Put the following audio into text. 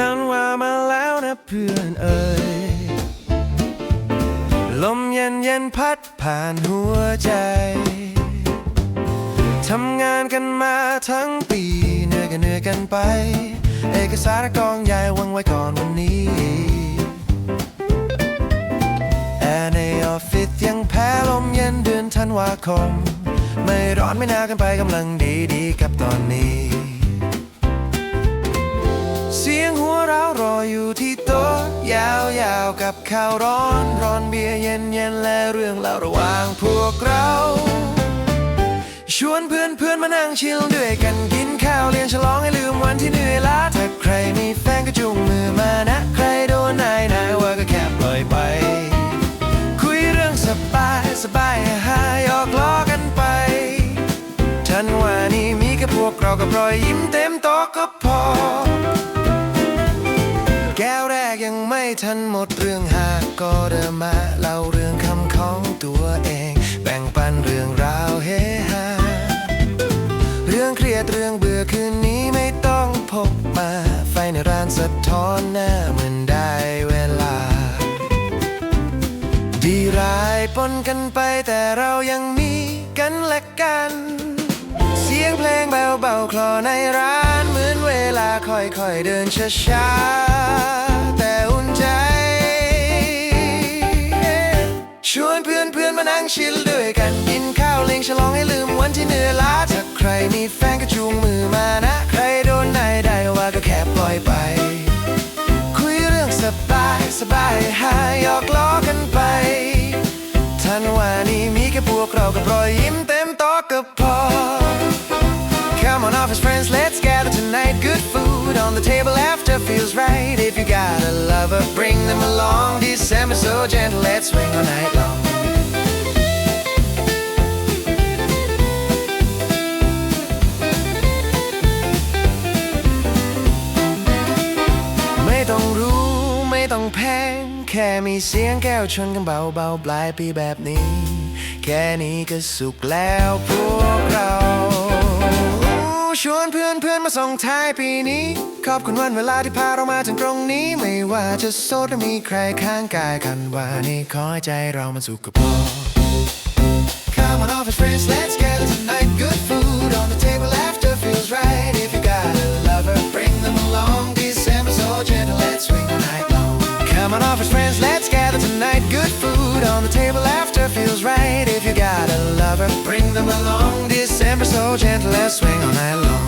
ฉันว่ามาแล้วนะเพื่อนเอ่ยลมเย็นเย็นพัดผ่านหัวใจทำงานกันมาทั้งปีเหนื่อยกันเหนื่อยกันไป เอกสารกองใหญ่วางไว้ก่อนวันนี้ แอร์ในออฟฟิศยังแพ้ลมเย็นเดือนธันวาคม ไม่ร้อนไม่หนาวกันไปกำลังดีดีกับตอนาวๆกับข้าวร้อนร้อนเบียร์เย็นๆและเรื่องเล่าระหว่างพวกเรา ชวนเพื่อนเพื่อนๆมานั่งชิลด้วยกันกินข้าวเลี้ยงฉลองให้ลืมวันที่เหนื่อยล้าถ้าใครมีแฟนก็จุงมือมานะใครโดนนายนายว่าก็แค่ปล่อยไป คุยเรื่องสบายสบายหายหยอกล้อกันไปฉันว่านี่มีแค่พวกเรากับรอยยิ้มเต็มโต๊ะก็ ยันหมดเรื่องหากก็เดินมาเล่าเรื่องคำของตัวเอง แบ่งปันเรื่องราวเฮฮาเรื่องเครียดเรื่องเบื่อคืนนี้ไม่ต้องพกมา ไฟในร้านสะท้อนหน้าเหมือนได้เวลา ดีร้ายปนกันไปแต่เรายังมีกันและกัน เสียงเพลงเบาๆคลอในร้านเหมือนเวลาค่อยๆเดินช้าๆ กันกินข้าวเลี้ยงฉลองให้ลืมวันที่เหนื่อยล้าถ้าใครมีแฟนก็จูงมือมานะ ใครโดนนายได้ว่าก็แค่ปล่อยไป คุยเรื่องสบายสบายหายหยอกล้อกันไปทันว่านี่มีแค่พวกเรากับรอยยิ้มเต็มโต๊ะก็พอ Come on, office friends, let's gather tonight. Good food on the table after feels right. If you got a lover, bring them along. December so gentle, let's swing all night long. ต้องแพง แค่มีเสียงแก้วชนกันเบาๆปลายปีแบบนี้ แค่นี้ก็สุขแล้วพวกเราชวนเพื่อนเพื่อนมาส่งท้ายปีนี้ ขอบคุณวันเวลาที่พาเรามาถึงตรงนี้ ไม่ว่าจะโสดหรือมีใครข้างกายกันว่านี่ขอให้ใจเรามันสุขก็พอ Come on, office friends, let's gather tonight. Good food on the table after tonight. Good food on the table after feels right. If you got a lover, bring them along. December so gentle, let's swing all night long.